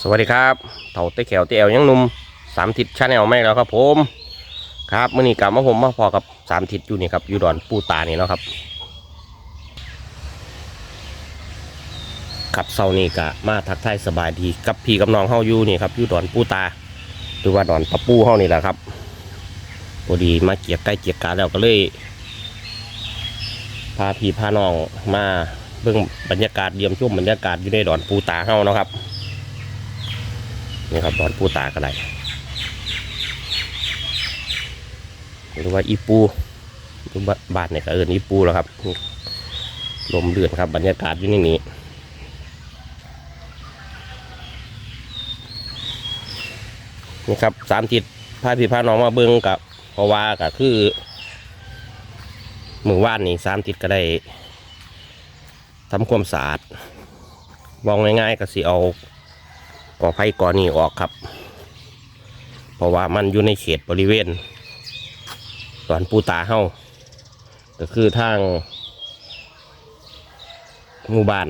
สวัสดีครับเต่าเต้แขวเต้แอวยังนุ่มสามทิศชาแนลไม่แล้วครับผมครับมื่อนี้กลับมาผมมาพอกับสามทิศอยู่นี่ครับอยู่ดอนปูตานี่เนาะครับขับเซานี่กะมาทักทายสบายดีกับพี่กับน้องเฮาอยู่นี่ครับอยู่ดอนปูตาหรือว่าดอนปะปูเฮานี่แหละครับพอดีมาเกียกใกล้เกียกกาแล้วก็เลยพาพี่พาน้องมาเบิ่งบรรยากาศเยี่ยมชมบรรยากาศอยู่ในดอนปูตาเฮานะครับ นี่ครับดอนปูตาก็ได้หรือว่าอีปูหรือว่าบ้านเนี่ยก็เอินอีปูแล้วครับลมเดือนครับบรรยากาศอยู่ในนี้นี่ครับสามทิศพาพี่พาน้องมาเบิ้งกับเพราะว่าก็คือมือว่านนี่สามทิศก็ได้ทำความสะอาดมองง่ายๆก็สิเอา ก่อไผ่ก่อนี่ออกครับ เพราะว่ามันอยู่ในเขตบริเวณดอนปูตาเฮาก็คือทางหมู่บ้าน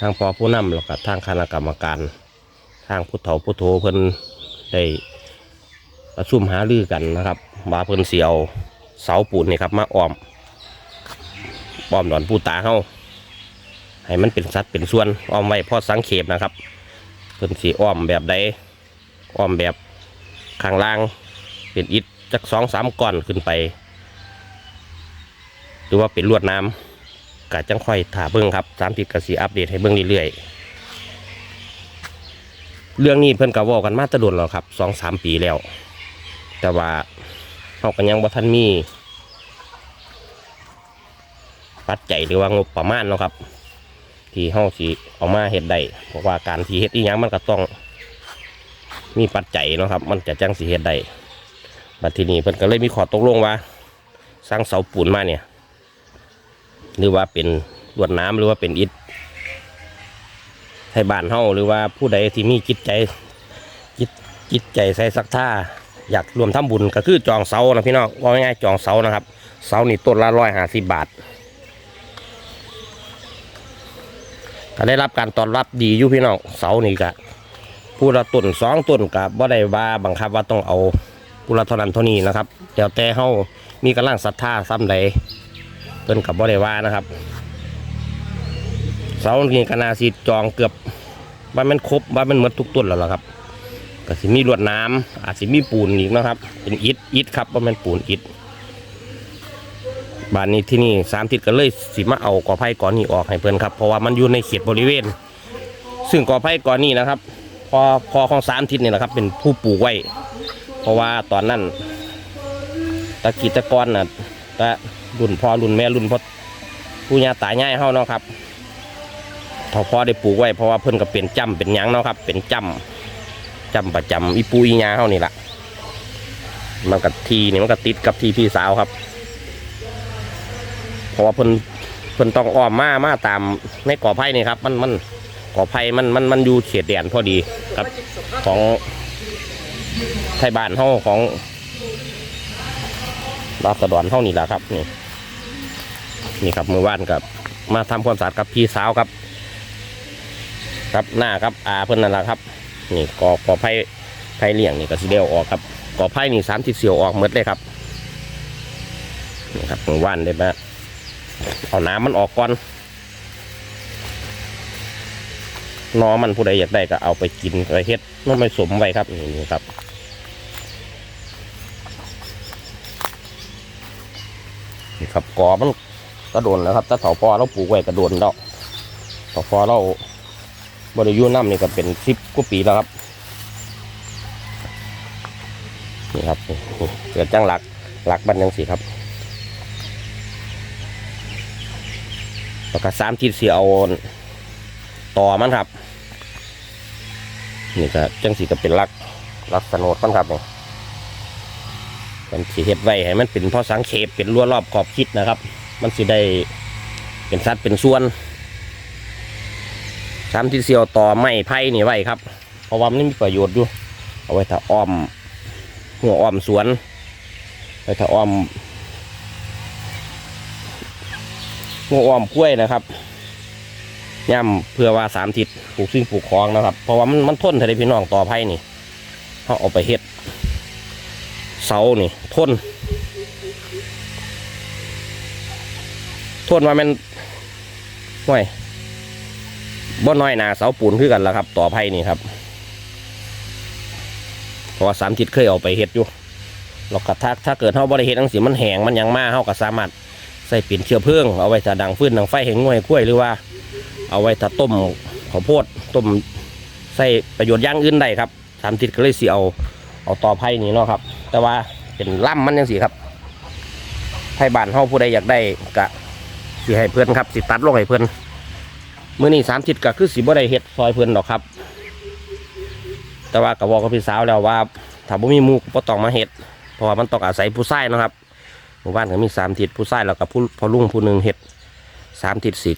ทางปอผู้นำแล้วก็ทางคณะกรรมการ ทางผู้เฒ่าผู้โทเพิ่นได้ประชุมหารือกันนะครับว่าเพิ่นเสียวเสาปูนนี่ครับ มาอ้อมอ้อมดอนปูตาเฮาให้มันเป็นสัดเป็นส่วนอ้อมไว้พอสังเขปนะครับ เพิ่นสีอ้อมแบบใดอ้อมแบบข้างล่าง เป็นอิฐจักสองสามก้อนขึ้นไป หรือว่าเป็นลวดน้ำกะจังค่อยถ่าเบิ้งครับสามติดกสีอัปเดตให้เบิ้งเรื่อยๆเรื่องนี้เพิ่อนกะว่ากันมาตะดนแล้วครับสองสามปีแล้ว แต่ว่าเขากันยังบ่ทันมี ปัจจัยหรือว่างบประมาณเนาะครับ ที่เฮาสิเอามาเฮ็ดได้เพราะว่าการที่เฮ็ดอีหยังมันก็ต้อง มีปัจจัยเนาะครับ มันจะจังสิเฮ็ดได้บัดทีนี้เพิ่นก็เลยมีขอตกลงว่า สร้างเสาปูนมาเนี่ย หรือว่าเป็นลวดน้ำหรือว่าเป็นอิฐให้บ้านเฮาหรือว่าผู้ใดที่มีจิตใจจิตจิตใจใส่ศรัทธาอยากรวมทำบุญก็คือจองเสานะพี่น้องว่าง่ายๆจองเสานะครับ เสานี่ต้นละร้อยห้าสิบบาท ก็ได้รับการต้อนรับดีอยู่พี่น้องเสานี่กะผู้ละต้นสองต้นกับบ่ได้ว่าบังคับว่าต้องเอาผู้ละเท่านั้นเท่านี้นะครับแต่แต่เฮามีกำลังศรัทธาซ้ำใดเพิ่นกับบ่ได้ว่านะครับ เสานี่กนาสิจองเกือบว่ามันครบว่ามันหมดทุกต้นแล้วล่ะครับก็สิมีลวดน้ำอาจสิมีปูนอีกนะครับ เป็นอิฐอิฐครับว่ามันปูนอิฐ บ้านนี้ที่นี่สามทิศก็เลยสิมาเอากอไผ่ก่อนนี้ออกให้เพื่อนครับเพราะว่ามันอยู่ในเขตบริเวณ ซึ่งกอไผ่ก่อนนี้นะครับ พอพอของสามทิศนี่นะครับ เป็นผู้ปลูกไว้ เพราะว่าตอนนั้นตะกีตะกอนน่ะตะรุ่นพ่อรุ่นแม่รุ่นพ่อผู้ย่าตายายเฮาเนาะครับทอพ่อได้ปลูกไว้เพราะว่าเพิ่นก็เป็นจำเป็นยังเนาะครับ เป็นจำจำประจำอีปูอียาเฮานี่แหละมันกับทีนี่มันก็ติดกับทีพี่สาวครับ ราะว่าเพิ่นเพิ่นต้องอ้อมมามาตามในก่อไผ่นี่ครับมันมันก่อไผ่มันมันมันอยู่เขตแดนพอดีครับของไทยบ้านเฮาของราษฎรเฮานี่แหละครับนี่นี่ครับมือว่านกับ มาทำความสะอาดกับพี่สาวครับ ครับหน้าครับอาเพิ่นนั่นแหละครับ นี่ก่อก่อไผ่ไผ่เลี้ยงนี่ก็สิเดียวออกครับก่อไผ่นี่สามทิศเสียวออกหมดเลยครับนี่ครับมือว่านได้ไหม เอาน้ำมันออกก่อนนอมันผู้ใดอยากได้ก็เอาไปกินไปเฮ็ดมันไม่สมไว้ครับนี่ครับนี่ครับกอมันกระโดนแล้วครับถ้าเถาพอเราปลูกไว้กระโดนแล้วเถาพอเราบริยูน้ำนี่ก็เป็นสิบกว่าปีแล้วครับนี่ครับเกิดจังหลักหลักบันยังสีครับ แล้วก็สามทิศเสียเอาต่อมันครับ นี่ก็จังสีก็เป็นลักลักสนดมันครับนี่เป็นสีเห็ดไว้ให้มันเป็นพ่อสังเขปเป็นรั้วรอบขอบคิดนะครับ มันสิได้เป็นสัดเป็นส่วนสามทิศเสียวต่อไม้ไผ่นี่ไว้ครับ เพราะว่ามันมีประโยชน์อยู่ เอาไว้ถ้าอ้อมหัวอ้อมสวนไว้ถ้าอ้อม งูอ้อมกล้วยนะครับย่ำเพื่อว่าสามทิศปลูกสิ่งปลูกของนะครับ เพราะว่ามันมันทนทะเลพี่น้องต่อไผ่นี่เขาเอาไปเฮ็ดเสานี่ทนทนว่ามันห่วยบ่น้อยนาเสาปูนคือกันละครับ ต่อไผ่นี่ครับเพราะว่าสามทิศเคยเอาไปเฮ็ดอยู่เรากระทักถ้าเกิดเขาบริเฮ็ดทั้งสีมันแห้งมันยังมาเขาก็สามารถ ใส่เป็นเชื้อเพลิงเอาไว้ถ้าดังฟืนดังไฟแห้งง่วยกล้วยหรือว่า เอาไว้ถ้าต้มข้าวโพดต้มใส่ประโยชน์อย่างอื่นได้ครับสามทิศก็เลยสิเอาเอาต่อไผ่นี่เนาะครับ แต่ว่าเป็นล่ำมันยังสีครับไผ่บานเฮาผู้ใดอยากได้กะสิให้เพื่อนครับสิตัดลงให้เพื่อนเมื้อนี้สามทิศก็คือสิบ่ได้เฮ็ดซอยเพื่อนดอกครับ แต่ว่าก็บอกกับพี่สาวแล้วว่าถ้าบ่มีมูก็บ่ต้องมาเฮ็ดเพราะว่ามันต้องอาศัยผู้ชายเนาะครับ มู่บ้านก็มีสามทิศผู้ชายแล้วก็ผู้พอลุงผู้หนึ่งเฮ็ดสามทิศสิ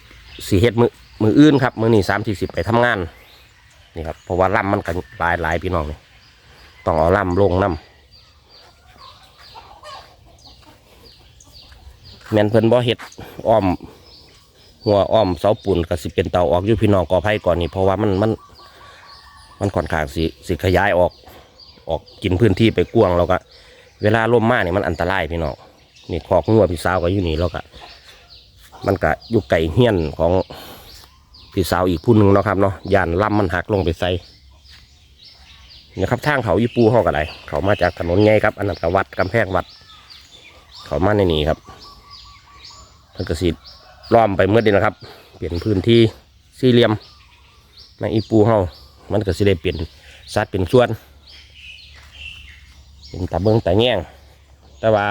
สิเฮ็ดมือมืออื่นครับมือนี้สามทิศสิบไปทำงานนี่ครับเพราะว่าล่ำมันก็หลายหลายพี่น้องนี่ต้องเอาล่ำลงน้ำแมนเพิ่นบ่เฮ็ดอ้อม หัวอ้อมเสาปูนก็สิเป็นเตาออกอยู่พี่น้องกอไผ่ก่อนนี่เพราะว่ามันมันมันค่อนข้างสิสิขยายออกออกกินพื้นที่ไปกว้างแล้วก็ เวลาลมมาเนี่ยมันอันตรายพี่น้อง นี่คอกงัวพี่สาวก็อยู่นี่แล้วก็มันก็อยู่ไก่เฮี้ยนของพี่สาวอีกผู้หนึ่งเนาะครับเนาะยานล่ำมันหักลงไปใส่นี่ครับทางเขายี่ปูห้องกันไรเขามาจากถนนไงครับ อันนั้นกวัดกำแพงวัด เขามาในนี้ครับมันก็สิล้อมไปเมื่อเดียนะครับ เปลี่ยนพื้นที่สี่เหลี่ยมในอีปูเฮามันก็สิได้เป็นสัตว์เป็นส่วนเป็นตะเบิงตะแง่งแต่ว่า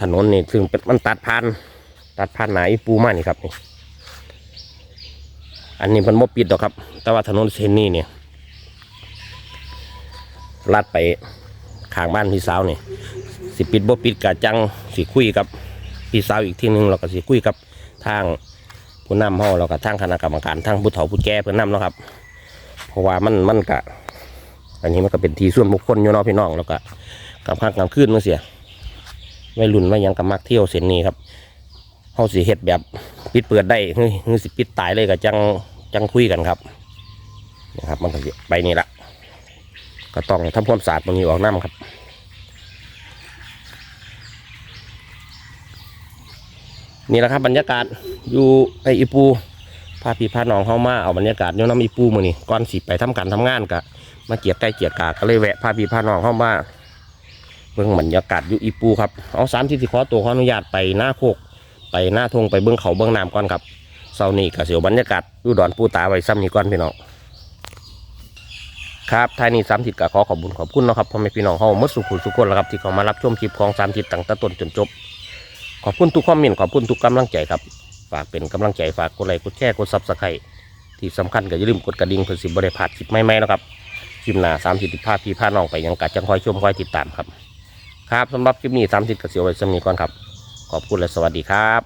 ถนนนี่ซึ่งเป็นมันตัดพันตัดพันหนาอีปูมานี่ครับนี่อันนี้มันบ่ปิดดอกครับ แต่ว่าถนนเส้นนี้เนี่ยลัดไปข้างบ้านพี่สาวนี่สิปิดบ่ปิดกะจังสิคุยกับพี่สาวอีกทีหนึงเราก็สิคุยกับทางผู้นำห้องเราก็ทางคณะกรรมการทางผู้เฒ่าผู้แก่เพื่อนนำเนาะครับ เพราะว่ามันมันกะ อันนี้มันก็เป็นทีส่วนบุคคลอยู่เนาะพี่น้องแล้วก็กำพักกำขึ้นมาเสีย วัยรุ่นว่ายังกำมักเที่ยวเส้นนี้ครับเฮาสิเฮ็ดแบบปิดเปิดได้เฮ้ยเฮ้ยสิปิดตายเลยก็จังจังคุยกันครับนะครับ มันก็ไปนี่ละก็ต้องทำความสะอาดตรงนี้ออกน้ำครับนี่แหละครับบรรยากาศอยู่ไออีปูพาพี่พาน้องเข้ามาเอาบรรยากาศโยนน้ำอีปูมือนี่ก่อนสิไปทำการทำงานกะมาเกียรใกล้เกียรกาก็เลยแวะพาพี่พาน้องเข้ามา เบื้องบรรยากาศอยู่อีปูครับเอาสามที่สิขอตัวขออนุญาตไปหน้าโคก ไปหน้าทงไปเบื้องเขาเบื้องน้ำก่อนครับเสาร์นี้ก็เสียวบรรยากาศอยู่ดอนปูตาไว้ซ้ำนี้ก่อนพี่น้องครับท้ายนี้สามทิศก็ขอขอบคุญขอบคุณนะครับพ่อแม่พี่น้องเฮามดสุขุสุขคนแล้วครับที่เขามารับชมคลิปของสามทิศตั้งแต่ต้นจนจบ ขอบคุณทุกคอมเมนต์ขอบคุณทุกกำลังใจครับ ฝากเป็นกำลังใจฝากกดไลค์กดแชร์กดซับสไครต์ที่สำคัญก็อย่าลืมกดกระดิ่งเพื่อสิบบริพลาดคลิปใหม่ๆนะครับคลิปหน้าสามสิบภาพพี่พาน้องไปยังกัดจังคอยชมคอยติดตามครับ ครับสำหรับคลิปนี้สามสิบกระเสียวไว้สมีก่อนครับ ขอบคุณและสวัสดีครับ